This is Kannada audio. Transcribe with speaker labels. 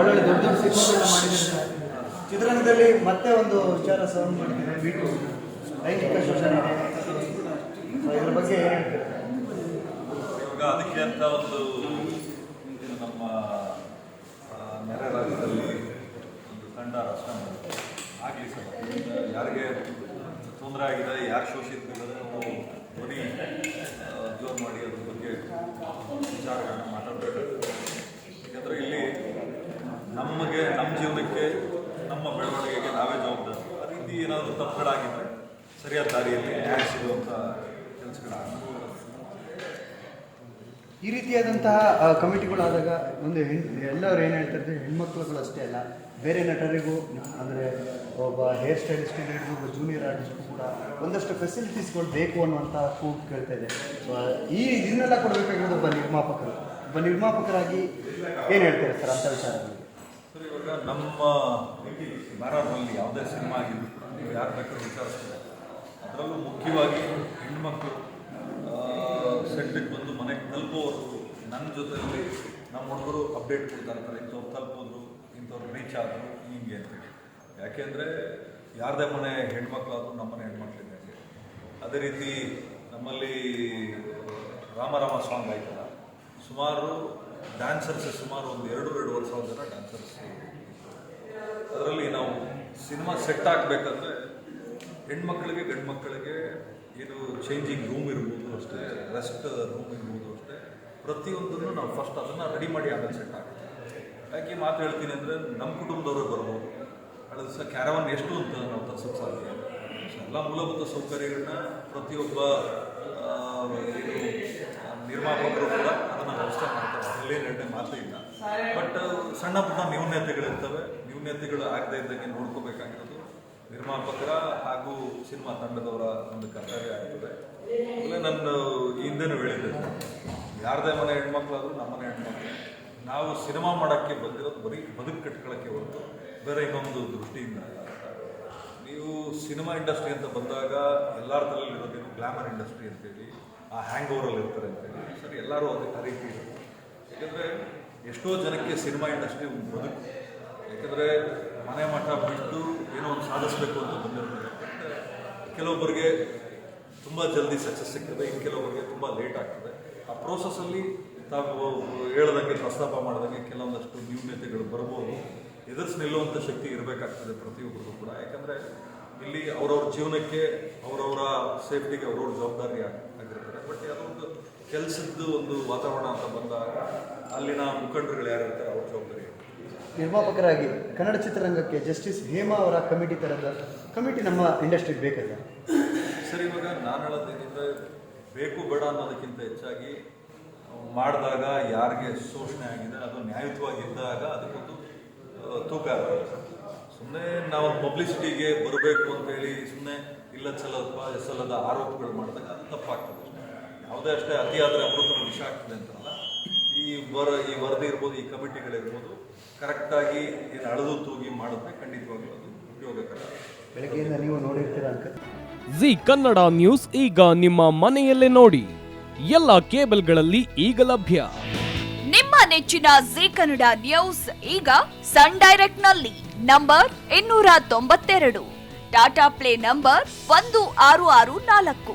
Speaker 1: ಒಳ್ಳೊಳ್ಳೆ ದೊಡ್ಡ ದೊಡ್ಡ ಮಾಡಿದ್ದಾರೆ. ಚಿತ್ರರಂಗದಲ್ಲಿ ಮತ್ತೆ ಒಂದು ವಿಚಾರ ಸೌಂಡ್ ಮಾಡಿದ್ದಾರೆ ಬಿಟ್ಟು ಲೈಂಗಿಕ ಶೋಷಣೆ. ಇದರ ಬಗ್ಗೆ
Speaker 2: ಇವಾಗ ಅದಕ್ಕೆ ಅಂತ ಒಂದು ನಮ್ಮ ನೆರೆ ರಾಜ್ಯದಲ್ಲಿ ಒಂದು ತಂಡ ರಚನೆ ಮಾಡಿದೆ ಆಗಲಿ ಸರ್ ಯಾರಿಗೆ ತೊಂದರೆ ಆಗಿದೆ, ಯಾರು ಶೋಷಿತ ನಾವು ಧ್ವನಿ ಜೋರು ಮಾಡಿ ಅದ್ರ ಬಗ್ಗೆ ವಿಚಾರಗಳನ್ನ ಮಾತಾಡಬೇಕು ಯಾಕಂದರೆ ಇಲ್ಲಿ ನಮಗೆ ನಮ್ಮ ಜೀವನಕ್ಕೆ ನಮ್ಮ ಬೆಳವಣಿಗೆಗೆ ನಾವೇ ಜವಾಬ್ದಾರಿ. ಆ ರೀತಿ ಏನಾದರೂ ತಪ್ಪುಗಳಾಗಿದ್ದರೆ ಸರಿಯಾದ ದಾರಿಯಲ್ಲಿ ನ್ಯಾಯ ಸಿಗುವಂಥ ಕೆಲಸಗಳಾಗ
Speaker 1: ಈ ರೀತಿಯಾದಂತಹ ಕಮಿಟಿಗಳಾದಾಗ ಒಂದು ಹೆಣ್, ಎಲ್ಲರೂ ಏನು ಹೇಳ್ತಾರೆ ಹೆಣ್ಮಕ್ಳುಗಳು ಅಷ್ಟೇ ಅಲ್ಲ, ಬೇರೆ ನಟರಿಗೂ, ಅಂದರೆ ಒಬ್ಬ ಹೇರ್ ಸ್ಟೈಲಿಸ್ಟಿಗೆ ಒಬ್ಬ ಜೂನಿಯರ್ ಆರ್ಟಿಸ್ಟ್ಗೂ ಕೂಡ ಒಂದಷ್ಟು ಫೆಸಿಲಿಟೀಸ್ಗಳು ಬೇಕು ಅನ್ನುವಂಥ ಕೂಗು ಕೇಳ್ತಾ ಇದೆ. ಸೊ ಈ ಇದನ್ನೆಲ್ಲ ಕೊಡಬೇಕಾಗಿರೋದು ಒಬ್ಬ ನಿರ್ಮಾಪಕರು. ಒಬ್ಬ ನಿರ್ಮಾಪಕರಾಗಿ ಏನು ಹೇಳ್ತಾರೆ ಸರ್ ಅಂಥ
Speaker 2: ವಿಚಾರದಲ್ಲಿ ನಮ್ಮ ಬ್ಯಾನರ್ನಲ್ಲಿ ಯಾವುದೇ ಸಿನಿಮಾ ಆಗಿದ್ರು ನೀವು ಯಾರು ಬೇಕಾದ್ರೂ ವಿಚಾರಿಸ್ತಾರೆ ಅದರಲ್ಲೂ ಮುಖ್ಯವಾಗಿ ಹೆಣ್ಮಕ್ಳು ಸೆಟ್ಟಿಗೆ ಬಂದು ಮನೆಗೆ ತಲುಪೋವರೆಗೂ ನನ್ನ ಜೊತೆಯಲ್ಲಿ ನಮ್ಮ ಹುಡುಗರು ಅಪ್ಡೇಟ್ ಕೊಡ್ತಾ ಇರ್ತಾರೆ ಇಂಥವ್ರು ತಲುಪಿದ್ರು, ಇಂಥವ್ರು ರೀಚ್ ಆದರು, ಹಿಂಗೆ ಅಂತೇಳಿ ಯಾಕೆಂದರೆ ಯಾರದೇ ಮನೆ ಹೆಣ್ಮಕ್ಳಾದ್ರು ನಮ್ಮನೆ ಹೆಣ್ಮಕ್ಳಿದೆ ಅದೇ ರೀತಿ ನಮ್ಮಲ್ಲಿ ರಾಮರಾಮ ಸಾಂಗ್ ಆಯ್ತಲ್ಲ, ಸುಮಾರು ಡ್ಯಾನ್ಸರ್ಸ್ ಸುಮಾರು ಒಂದು ಎರಡು ಎರಡೂವರೆ ಸಾವಿರ ಜನ ಡ್ಯಾನ್ಸರ್ಸ್ ಸಿನಿಮಾ ಸೆಟ್ ಆಗಬೇಕಂದ್ರೆ ಹೆಣ್ಮಕ್ಳಿಗೆ ಗಂಡು ಮಕ್ಕಳಿಗೆ ಇದು ಚೇಂಜಿಂಗ್ ರೂಮ್ ಇರ್ಬೋದು ಅಷ್ಟೇ ರೆಸ್ಟ್ ರೂಮ್ ಇರ್ಬೋದು ಅಷ್ಟೇ, ಪ್ರತಿಯೊಂದನ್ನು ನಾವು ಫಸ್ಟ್ ಅದನ್ನು ರೆಡಿ ಮಾಡಿ ಆಮೇಲೆ ಸೆಟ್ ಆಗುತ್ತೆ ಯಾಕೆ ಮಾತು ಹೇಳ್ತೀನಿ ಅಂದರೆ ನಮ್ಮ ಕುಟುಂಬದವರು ಬರ್ಬೋದು. ಅಳದು ಸಹ ಕ್ಯಾರವನ್ ಎಷ್ಟು ಅಂತ ನಾವು ತರ್ಸೋಕ್ಕೆ ಸಾಧ್ಯ ಎಲ್ಲ ಮೂಲಭೂತ ಸೌಕರ್ಯಗಳನ್ನ ಪ್ರತಿಯೊಬ್ಬ ಇದು ನಿರ್ಮಾಪಕರು ಕೂಡ ಅದನ್ನು ವ್ಯವಸ್ಥೆ ಮಾಡ್ತಾರೆ. ಅಲ್ಲೇನು ಎರಡನೇ ಮಾತು ಇಲ್ಲ. ಬಟ್ ಸಣ್ಣ ಪುಟ್ಟ ನ್ಯೂನ್ಯತೆಗಳಿರ್ತವೆ ನ್ಯೂನ್ಯತೆಗಳು ಆಗದೆ ಇದ್ದಂಗೆ ನೋಡ್ಕೋಬೇಕಾಗಿರೋದು. ನಿರ್ಮಾಪಕರ ಹಾಗೂ ಸಿನಿಮಾ ತಂಡದವರ ಒಂದು ಕರ್ತವ್ಯ ಆಗ್ತದೆ ಆಮೇಲೆ ನಾನು ಹಿಂದೆನೂ ಹೇಳಿದ್ದೆ. ಯಾರದೇ ಮನೆ ಹೆಣ್ಮಕ್ಳಾದ್ರೂ ನಮ್ಮನೆ ಹೆಣ್ಮಕ್ಳು. ನಾವು ಸಿನಿಮಾ ಮಾಡೋಕ್ಕೆ ಬಂದಿರೋದು ಬರೀ ಬದುಕು ಕಟ್ಕೊಳ್ಳೋಕ್ಕೆ ಹೊರತು ಬೇರೆ ಇನ್ನೊಂದು ದೃಷ್ಟಿಯಿಂದ. ನೀವು ಸಿನಿಮಾ ಇಂಡಸ್ಟ್ರಿ ಅಂತ ಬಂದಾಗ ಎಲ್ಲರ ತಲೆಯಲ್ಲಿ ಇರೋದೇನು ಗ್ಲಾಮರ್ ಇಂಡಸ್ಟ್ರಿ ಅಂತೇಳಿ, ಆ ಹ್ಯಾಂಗ್ ಓವರಲ್ಲಿ ಇರ್ತಾರೆ ಅಂತೇಳಿ. ಸರಿ ಎಲ್ಲರೂ ಅದೇ ಆ ರೀತಿ ಇರುತ್ತೆ ಯಾಕಂದರೆ ಎಷ್ಟೋ ಜನಕ್ಕೆ ಸಿನಿಮಾ ಇಂಡಸ್ಟ್ರಿ ಒಂದು ಬದುಕು ಯಾಕಂದರೆ ಮನೆ ಮಠ ಬಿಟ್ಟು ಏನೋ ಒಂದು ಸಾಧಿಸಬೇಕು ಅಂತ ಬಂದಿರ್ತಾರೆ ಕೆಲವೊಬ್ಬರಿಗೆ ತುಂಬ ಜಲ್ದಿ ಸಕ್ಸಸ್ ಸಿಗ್ತದೆ ಇನ್ನು ಕೆಲವೊಬ್ಬರಿಗೆ ತುಂಬ ಲೇಟ್ ಆಗ್ತದೆ. ಆ ಪ್ರೋಸೆಸ್ಸಲ್ಲಿ ತಾವು ಹೇಳ್ದಂಗೆ, ಪ್ರಸ್ತಾಪ ಮಾಡಿದಂಗೆ ಕೆಲವೊಂದಷ್ಟು ನ್ಯೂನ್ಯತೆಗಳು ಬರ್ಬೋದು. ಎದುರಿಸಿ ನಿಲ್ಲುವಂಥ ಶಕ್ತಿ ಇರಬೇಕಾಗ್ತದೆ ಪ್ರತಿಯೊಬ್ಬರಿಗೂ ಕೂಡ. ಯಾಕಂದರೆ ಇಲ್ಲಿ ಅವರವ್ರ ಜೀವನಕ್ಕೆ, ಅವರವರ ಸೇಫ್ಟಿಗೆ ಅವ್ರವ್ರ ಜವಾಬ್ದಾರಿ ಆಗ್- ಆಗಿರ್ತಾರೆ. ಬಟ್ ಅದೊಂದು ಕೆಲಸದ್ದು ಒಂದು ವಾತಾವರಣ ಅಂತ ಬಂದಾಗ ಅಲ್ಲಿನ ಮುಖಂಡರುಗಳು ಯಾರು ಇರ್ತಾರೆ ಅವ್ರ ಜವಾಬ್ದಾರಿ
Speaker 1: ನಿರ್ಮಾಪಕರಾಗಿ ಕನ್ನಡ ಚಿತ್ರರಂಗಕ್ಕೆ ಜಸ್ಟಿಸ್ ಹೇಮಾ ಅವರ ಕಮಿಟಿ ಥರದ ಕಮಿಟಿ ನಮ್ಮ ಇಂಡಸ್ಟ್ರಿಗೆ ಬೇಕಲ್ಲ?
Speaker 2: ಸರ್ ಇವಾಗ ನಾನು ಹೇಳೋದಕ್ಕಿಂತ ಬೇಕು ಬೇಡ ಅನ್ನೋದಕ್ಕಿಂತ ಹೆಚ್ಚಾಗಿ ಮಾಡಿದಾಗ ಯಾರಿಗೆ ಶೋಷಣೆ ಆಗಿದೆ ಅದು ನ್ಯಾಯಯುತವಾಗಿದ್ದಾಗ ಅದಕ್ಕೊಂದು ತೂಕ ಸುಮ್ಮನೆ ನಾವು ಪಬ್ಲಿಸಿಟಿಗೆ ಬರಬೇಕು ಅಂತೇಳಿ ಸುಮ್ಮನೆ ಇಲ್ಲ ಎಸಲ್ಲದ ಆರೋಪಗಳು ಮಾಡಿದಾಗ ಅದು ತಪ್ಪಾಗ್ತದೆ ಅಷ್ಟೇ ಅತಿ ಅಷ್ಟೇ ಅತಿಯಾದರೆ ಅಮೃತ ವಿಷ ಆಗ್ತದೆ ಅಂತಲ್ಲ. ಈ ವರ ಈ ವರದಿ ಇರ್ಬೋದು ಈ ಕಮಿಟಿಗಳಿರ್ಬೋದು ಕರೆಕ್ಟಾಗಿ ಏನು ಅಳದು ತೂಗಿ ಮಾಡಿದ್ರೆ ಖಂಡಿತವಾಗ್ಲೂ ಅದು ಉಪಯೋಗಕರ.
Speaker 1: ಬೆಳಗ್ಗೆಯಿಂದ ನೀವು ನೋಡಿರ್ತೀರ ಅಂತ
Speaker 3: ಜಿ ಕನ್ನಡ ನ್ಯೂಸ್ ಈಗ ನಿಮ್ಮ ಮನೆಯಲ್ಲೇ ನೋಡಿ. ಎಲ್ಲ ಕೇಬಲ್ಗಳಲ್ಲಿ ಈಗ ಲಭ್ಯ.
Speaker 4: ನಿಮ್ಮ ನೆಚ್ಚಿನ ಜಿ ಕನ್ನಡ ನ್ಯೂಸ್ ಈಗ ಸನ್ ಡೈರೆಕ್ಟ್ನಲ್ಲಿ ನಂಬರ್ ಇನ್ನೂರ ತೊಂಬತ್ತೆರಡು. ಟಾಟಾ ಪ್ಲೇ ನಂಬರ್ ಒಂದು ಆರು ಆರು ನಾಲ್ಕು.